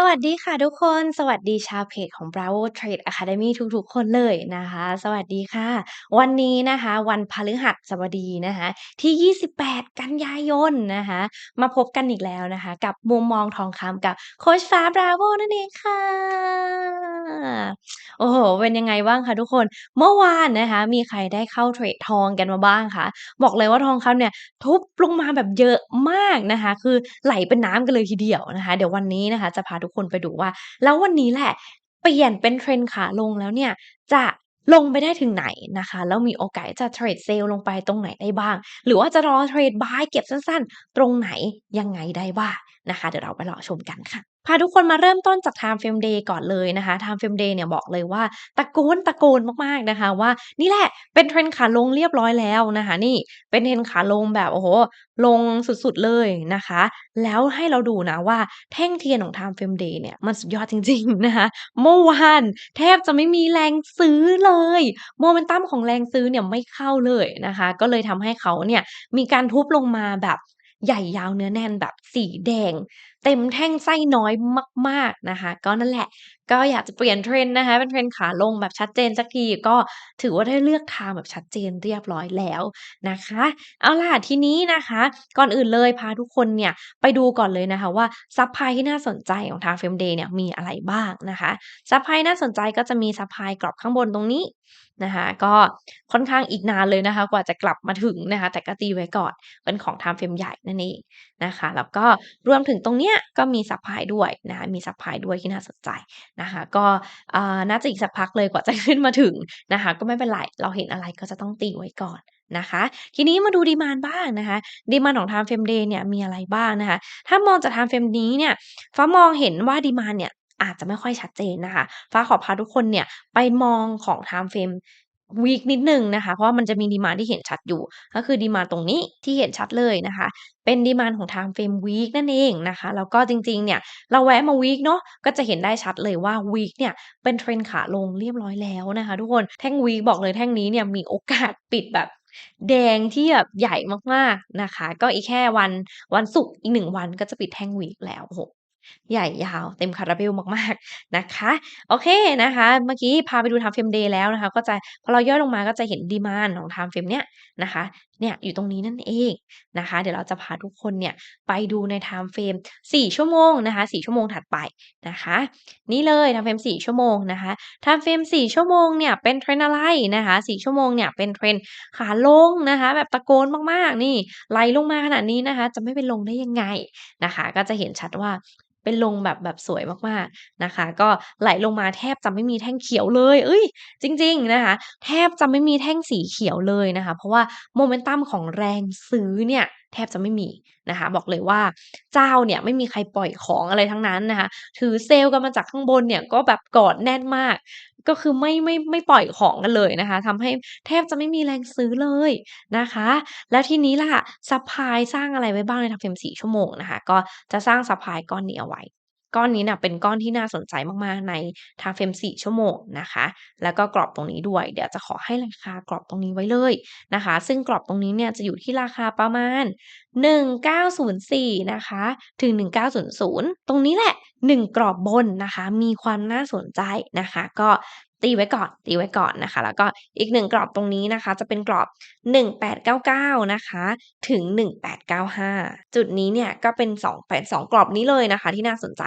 สวัสดีค่ะทุกคน สวัสดีชาวเพจของ Bravo Trade Academy ทุกๆ คนเลยนะคะ สวัสดีค่ะ วันนี้นะคะ วันพฤหัสบดีนะคะ ที่ 28 กันยายนนะคะ มาพบกันอีกแล้วนะคะ กับมุมมองทองคำกับโคชฟ้า Bravo นั่นเองค่ะ โอ้โฮเป็นยังไงบ้างคะทุกคน เมื่อวานนะคะ มีใครได้เข้าเทรดทองกันมาบ้างคะ บอกเลยว่าทองคำเนี่ยทุบลงมาแบบเยอะมากนะคะ คือไหลเป็นน้ำกันเลยทีเดียวนะคะ เดี๋ยววันนี้นะคะ จะพาทุกคนไปดูว่า แล้ววันนี้แหละ เปลี่ยนเป็น Trend ขาลงแล้วเนี่ยจะลงไปได้ถึงไหนนะคะ แล้วมีโอกาสจะเทรดเซลล์ลงไปตรงไหนได้บ้าง หรือว่าจะรอเทรดบายเก็บสั้นๆ ตรงไหนยังไงได้บ้างนะคะ เดี๋ยวเราไปรอชมกันค่ะ พาทุกคนมาเริ่มต้นจาก Time Frame Day ก่อนเลยนะคะ Time Frame Day เนี่ยบอกเลยว่าตะโกนตะโกนมากๆนะคะ ว่านี่แหละเป็น Trend ขาลงเรียบร้อยแล้วนะคะ นี่เป็น Trend ขาลงแบบโอ้โฮลงสุดๆเลยนะคะ แล้วให้เราดูนะว่าแท่งเทียนของ Time Frame Day เนี่ยมันสุดยอดจริงๆนะคะเมื่อวานแทบจะไม่มีแรงซื้อเลย Momentum ของแรงซื้อเนี่ยไม่เข้าเลยนะคะ ก็เลยทำให้เขาเนี่ยมีการทุบลงมาแบบใหญ่ยาวเนื้อแน่นแบบสีแดงเต็มแท่งไส้น้อยมาก ๆ นะคะ ก็นั่นแหละ ก็อยากจะเปลี่ยน Trend นะคะ เป็น Trend ขาลงแบบชัดเจนสักที ก็ถือว่าได้เลือกทางแบบชัดเจนเรียบร้อยแล้วนะคะ เอาล่ะ ทีนี้นะคะ ก่อนอื่นเลยพาทุกคนเนี่ย ไปดูก่อนเลยนะคะว่าซัปพลายที่น่าสนใจของ Time Frame Day เนี่ยมีอะไรบ้างนะคะซัปพลายน่าสนใจก็จะมีซัปพลายกรอบข้างบนตรงนี้นะคะก็ค่อนข้างอีกนานเลยนะคะ กว่าจะกลับมาถึงนะคะ แต่ก็ตีไว้ก่อนเป็นของ Time Frame ใหญ่นั่นเองนะคะ แล้วก็รวมถึงตรงเนี้ยก็มีซัปพลายด้วยนะคะมีซัปพลายด้วยที่น่าสนใจนะคะก็น่าจะอีกสักพักเลยกว่าจะขึ้นมาถึงนะคะก็ไม่เป็นไรเราเห็นอะไรก็จะต้องตีไว้ก่อนนะคะทีนี้มาดู Demand บ้างนะคะ Demand ของ Time Frame Day เนี่ยมีอะไรบ้างนะคะถ้ามองจาก Time Frame นี้เนี่ยฟ้ามองเห็นว่า Demand เนี่ยอาจจะไม่ค่อยชัดเจนนะคะฟ้าขอพาทุกคนเนี่ยไปมองของ Time Frame วีกนิดหนึ่งนะคะ เพราะมันจะมี Demand ที่เห็นชัดอยู่ ก็คือ Demand ตรงนี้ที่เห็นชัดเลยนะคะ เป็น Demand ของ Time Frame วีกนั่นเองนะคะ แล้วก็จริงๆ เนี่ย เราแวะมาวีกเนาะก็จะเห็นได้ชัดเลยว่าวีกเนี่ย เป็น Trend ขาลงเรียบร้อยแล้วนะคะ ทุกคนแท่งวีกบอกเลยแท่งนี้เนี่ยมีโอกาสปิดแบบแดงที่แบบใหญ่มากๆนะคะ ก็อีกแค่วันวันศุกร์อีก1วันก็จะปิดแท่งวีกแล้วโอ้โฮ ใหญ่ยาวเต็มคาราเบลมากๆนะคะ โอเคนะคะ เมื่อกี้พาไปดู Time Frame Day แล้วนะคะ ก็จะพอเราย่อลงมาก็จะเห็น Demand ของ Time Frame เนี้ยนะคะเนี่ยอยู่ตรงนี้นั่นเองนะคะ เดี๋ยวเราจะพาทุกคนเนี่ยไปดูใน Time Frame 4ชั่วโมงนะคะ 4 ชั่วโมงถัดไปนะคะ นี่เลย Time Frame 4ชั่วโมงนะคะ Time Frame 4ชั่วโมงเนี่ยเป็น Trend อะไรนะคะ 4 ชั่วโมงเนี่ยเป็น Trend ขาลงนะคะ แบบตะโกนมากๆนี่ไหลลงมาขนาดนี้นะคะ จะไม่เป็นลงได้ยังไงนะคะ ก็จะเห็นชัดว่าเป็นลงแบบแบบสวยมากๆนะคะ ก็ไหลลงมาแทบจะไม่มีแท่งเขียวเลย เอ้ย จริง ๆนะคะ แทบจะไม่มีแท่งสีเขียวเลยนะคะ เพราะว่าโมเมนตัมของแรงซื้อเนี่ย แทบจะไม่มีนะคะ บอกเลยว่าเจ้าเนี่ยไม่มีใครปล่อยของอะไรทั้งนั้นนะคะ ถือเซลล์กันมาจากข้างบนเนี่ยก็แบบกอดแน่นมาก ก็คือไม่ไม่ไม่ปล่อยของกันเลยนะคะทำให้แทบจะไม่มีแรงซื้อเลยนะคะ แล้วทีนี้ล่ะซัพพลายสร้างอะไรไว้บ้างในทำเต็มสี่ชั่วโมงนะคะ ก็จะสร้างซัพพลายก้อนนี้เอาไว้ ก้อนนี้น่ะเป็นก้อนที่น่าสนใจมากๆใน Time Frame 4ชั่วโมงนะคะ แล้วก็กรอบตรงนี้ด้วย เดี๋ยวจะขอให้ราคากรอบตรงนี้ไว้เลยนะคะ ซึ่งกรอบตรงนี้เนี่ยจะอยู่ที่ราคาประมาณ 1904 นะคะ ถึง 1900 ตรงนี้แหละ 1 กรอบบนนะคะ มีความน่าสนใจนะคะ ก็ ตีไว้ก่อน ตีไว้ก่อนนะคะ แล้วก็อีก1กรอบตรงนี้นะคะ จะเป็นกรอบ 1899 นะคะ ถึง 1895 จุดนี้เนี่ยก็เป็น2แผน2กรอบนี้เลยนะคะ ที่น่าสนใจ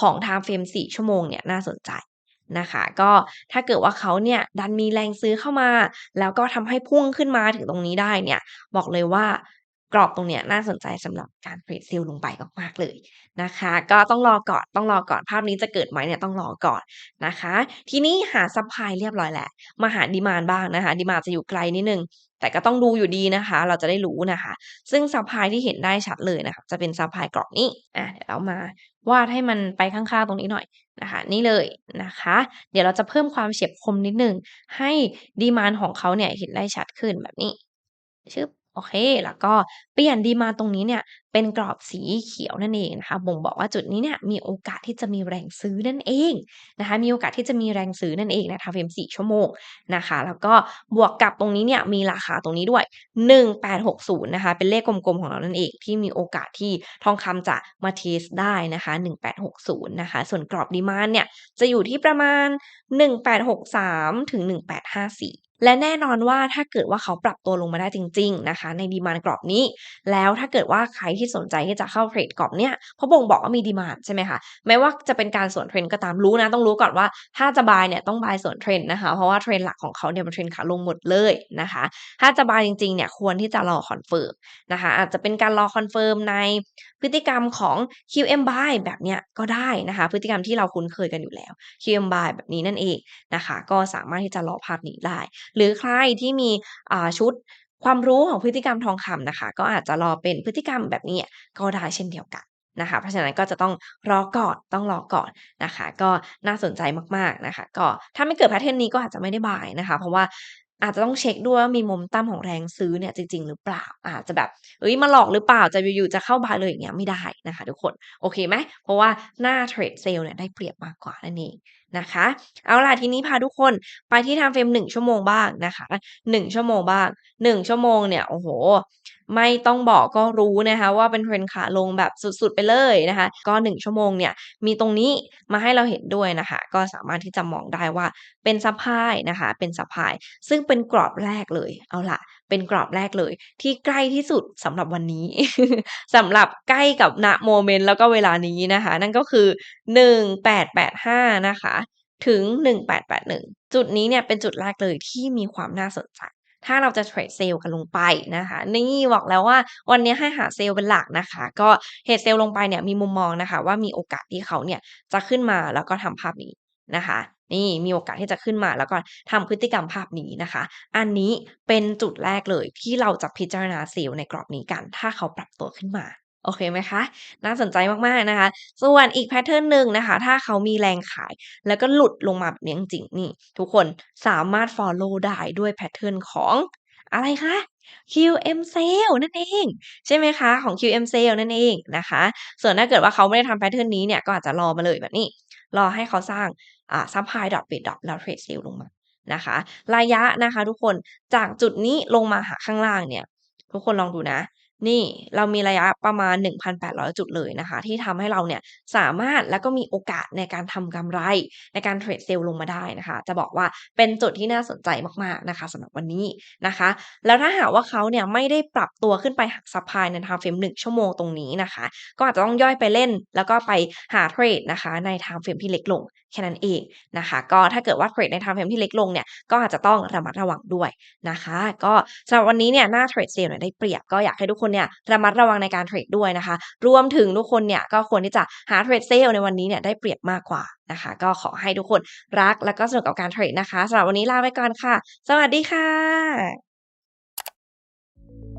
ของ Time Frame 4ชั่วโมงเนี่ยน่าสนใจนะคะก็ถ้าเกิดว่าเขาเนี่ยดันมีแรงซื้อเข้ามา แล้วก็ทำให้พุ่งขึ้นมาถึงตรงนี้ได้เนี่ย บอกเลยว่า กรอบตรงเนี้ยน่าสนใจสำหรับการเทรดเซลล์ลงไปมากๆเลยนะคะ ก็ต้องรอก่อนต้องรอก่อนภาพนี้จะเกิดไหมเนี่ยต้องรอก่อนนะคะ ทีนี้หาซัปพลายเรียบร้อยแล้วมาหา Demand บ้างนะคะ Demand จะอยู่ไกลนิดนึงแต่ก็ต้องดูอยู่ดีนะคะ เราจะได้รู้นะคะ ซึ่งซัปพลายที่เห็นได้ชัดเลยนะคะ จะเป็นซัปพลายกรอบนี้อาเดี๋ยวเรามาวาดให้มันไปข้างๆตรงนี้หน่อยนะคะ นี่เลยนะคะ เดี๋ยวเราจะเพิ่มความเฉียบคมนิดนึงให้ Demand ของเขาเนี่ยเห็นได้ชัดขึ้นแบบนี้ชึบ โอเค แล้วก็เปลี่ยนดีมาตรงนี้เนี่ย เป็นกรอบสีเขียวนั่นเองนะคะบ่งบอกว่าจุดนี้เนี่ยมีโอกาสที่จะมีแรงซื้อนั่นเองนะคะมีโอกาสที่จะมีแรงซื้อนั่นเองใน time frame 4ชั่วโมงนะคะ แล้วก็บวกกับตรงนี้เนี่ยมีราคาตรงนี้ด้วย 1860นะคะเป็นเลขกลมๆของเรานั่นเองที่มีโอกาสที่ทองคำจะมาเทสได้นะคะ 1860นะคะส่วนกรอบดีมานเนี่ยจะอยู่ที่ประมาณ 1863ถึง1854และแน่นอนว่าถ้าเกิดว่าเขาปรับตัวลงมาได้จริง ๆนะคะ ในดีมานกรอบนี้ แล้วถ้าเกิดว่าใครที่สนใจที่จะเข้าเทรดกรอบเนี่ยเพราะบ่งบอกว่ามีดีมานใช่ไหมคะแม้ว่าจะเป็นการสวนเทรนด์ก็ตามรู้นะต้องรู้ก่อนว่าถ้าจะบายเนี่ยต้องบายสวนเทรนด์นะคะเพราะว่าเทรนด์หลักของเขาเนี่ยเป็นเทรนด์ขาลงหมดเลยนะคะถ้าจะบายจริงๆเนี่ยควรที่จะรอคอนเฟิร์มนะคะอาจจะเป็นการรอคอนเฟิร์มในพฤติกรรมของ QM buy แบบเนี้ยก็ได้นะคะ พฤติกรรมที่เราคุ้นเคยกันอยู่แล้ว QM buy แบบนี้นั่นเองนะคะ ก็สามารถที่จะรอภาพนี้ได้ หรือใครที่มีชุด ความรู้ของพฤติกรรมทองคำนะคะ ก็อาจจะรอเป็นพฤติกรรมแบบนี้ก็ได้เช่นเดียวกันนะคะ เพราะฉะนั้นก็จะต้องรอก่อนต้องรอก่อนนะคะ ก็น่าสนใจมากๆนะคะ ก็ถ้าไม่เกิดแพทเทิร์นนี้ก็อาจจะไม่ได้บายนะคะ เพราะว่าอาจจะต้องเช็คด้วยว่ามีมเมตั้มของแรงซื้อเนี่ยจริง ๆ หรือเปล่า อาจจะแบบเฮ้ยมาหลอกหรือเปล่าจะอยู่ๆจะเข้าบายเลยอย่างเงี้ยไม่ได้นะคะ ทุกคนโอเคไหมเพราะว่าหน้าเทรดเซลล์เนี่ยได้เปรียบมากกว่านั่นเองนะคะ เอาล่ะทีนี้พาทุกคนไปที่ time frame 1ชั่วโมงบ้างนะคะ1ชั่วโมงบ้าง1ชั่วโมงเนี่ยโอ้โฮไม่ต้องบอกก็รู้นะคะว่าเป็นเทรนขาลงแบบสุดๆไปเลยนะคะ ก็1ชั่วโมงเนี่ยมีตรงนี้มาให้เราเห็นด้วยนะคะ ก็สามารถที่จะมองได้ว่าเป็นซัปพายนะคะ เป็นซัปพายซึ่งเป็นกรอบแรกเลยเอาล่ะ เป็นกรอบแรกเลย ที่ใกล้ที่สุดสำหรับวันนี้สำหรับใกล้กับณโมเมนต์แล้วก็เวลานี้นะคะ นั่นก็คือ 1885 นะคะ ถึง 1881 จุดนี้เนี่ยเป็นจุดแรกเลยที่มีความน่าสนใจถ้าเราจะเทรดเซลล์กันลงไปนะคะ นี่บอกแล้วว่าวันนี้ให้หาเซลล์เป็นหลักนะคะ ก็เทรดเซลล์ลงไปเนี่ยมีมุมมองนะคะ ว่ามีโอกาสที่เขาเนี่ยจะขึ้นมาแล้วก็ทำภาพนี้นะคะ นี่มีโอกาสที่จะขึ้นมาแล้วก็ทำพฤติกรรมภาพนี้นะคะ อันนี้เป็นจุดแรกเลยที่เราจะพิจารณาเซลล์ในกรอบนี้กัน ถ้าเขาปรับตัวขึ้นมาโอเคไหมคะ น่าสนใจมากๆนะคะ ส่วนอีกแพทเทิร์นหนึ่งนะคะ ถ้าเขามีแรงขาย แล้วก็หลุดลงมาแบบนี้จริงๆนี่ ทุกคนสามารถฟอลโลว์ได้ด้วยแพทเทิร์นของอะไรคะ QM Sale นั่นเอง ใช่ไหมคะ ของ QM Sale นั่นเองนะคะ ส่วนถ้าเกิดว่าเขาไม่ได้ทำแพทเทิร์นนี้เนี่ย ก็อาจจะรอมาเลยแบบนี้ รอให้เขาสร้างอ่าซัปพลายดรอปปิดรอปแล้วเทรดเซลล์ลงมานะคะ ระยะนะคะทุกคนจากจุดนี้ลงมาหาข้างล่างเนี่ย ทุกคนลองดูนะ นี่เรามีระยะประมาณ 1,800 จุดเลยนะคะ ที่ทำให้เราเนี่ยสามารถแล้วก็มีโอกาสในการทำกำไร ในการเทรดเซลล์ลงมาได้นะคะ จะบอกว่าเป็นจุดที่น่าสนใจมากๆนะคะสำหรับวันนี้นะคะ แล้วถ้าหากว่าเขาเนี่ยไม่ได้ปรับตัวขึ้นไปหักซัปพลายใน time frame 1ชั่วโมงตรงนี้นะคะ ก็อาจจะต้องย่อยไปเล่น แล้วก็ไปหาเทรดนะคะ ใน time frame ที่เล็กลง แค่นั้นเองนะคะ ก็ถ้าเกิดว่าเทรดใน time frame ที่เล็กลงเนี่ยก็อาจจะต้องระมัดระวังด้วยนะคะ ก็สำหรับวันนี้เนี่ยหน้าเทรดเซลล์เนี่ยได้เปรียบก็อยากให้ทุกคนเนี่ยระมัดระวังในการเทรดด้วยนะคะ รวมถึงทุกคนเนี่ยก็ควรที่จะหาเทรดเซลล์ในวันนี้เนี่ยได้เปรียบมากกว่านะคะ ก็ขอให้ทุกคนรักแล้วก็สนุกกับการเทรดนะคะสำหรับวันนี้ลาไปก่อนค่ะ สวัสดีค่ะ